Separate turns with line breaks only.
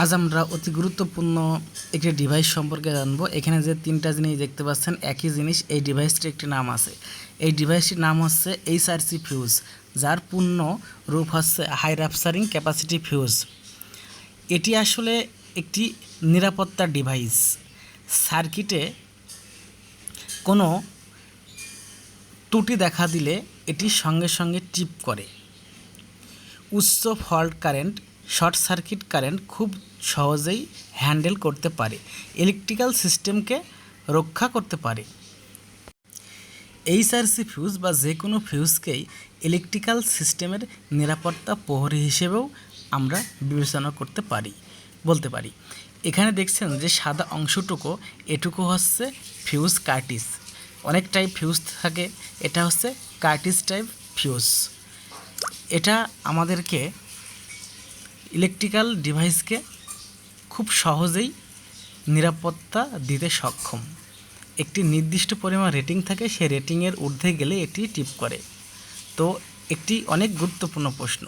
আজ আমরা অতি গুরুত্বপূর্ণ একটি ডিভাইস সম্পর্কে জানব। এখানে যে তিনটা জিনিস দেখতে পাচ্ছেন, একই জিনিস, এই ডিভাইসটির একটি নাম আছে। এই ডিভাইসটির নাম হচ্ছে এইচআরসি ফিউজ যার পূর্ণ রূপ হচ্ছে হাই রাপসারিং ক্যাপাসিটি ফিউজ এটি আসলে একটি নিরাপত্তা ডিভাইস সার্কিটে কোনো ত্রুটি দেখা দিলে এটি সঙ্গে সঙ্গে টিপ করে। উচ্চ fault current short circuit current খুব সহজেই হ্যান্ডেল করতে পারে, ইলেকট্রিক্যাল সিস্টেমকে রক্ষা করতে পারে। এইচআরসি ফিউজ বা যে কোনো ফিউজকেই ইলেকট্রিক্যাল সিস্টেমের নিরাপত্তা প্রহরী হিসেবেও আমরা বিবেচনা করতে পারি, বলতে পারি। এখানে দেখছেন যে সাদা অংশটুকু, এটুকু হচ্ছে ফিউজ কার্টিস অনেক টাইপ ফিউজ থাকে, এটা হচ্ছে কার্টিস টাইপ ফিউজ। এটা আমাদেরকে ইলেকট্রিক্যাল ডিভাইসকে খুব সহজেই নিরাপত্তা দিতে সক্ষম। একটি নির্দিষ্ট পরিমাণ রেটিং থাকে, সেই রেটিংয়ের ঊর্ধ্বে গেলে এটি টিপ করে। তো একটি অনেক গুরুত্বপূর্ণ প্রশ্ন।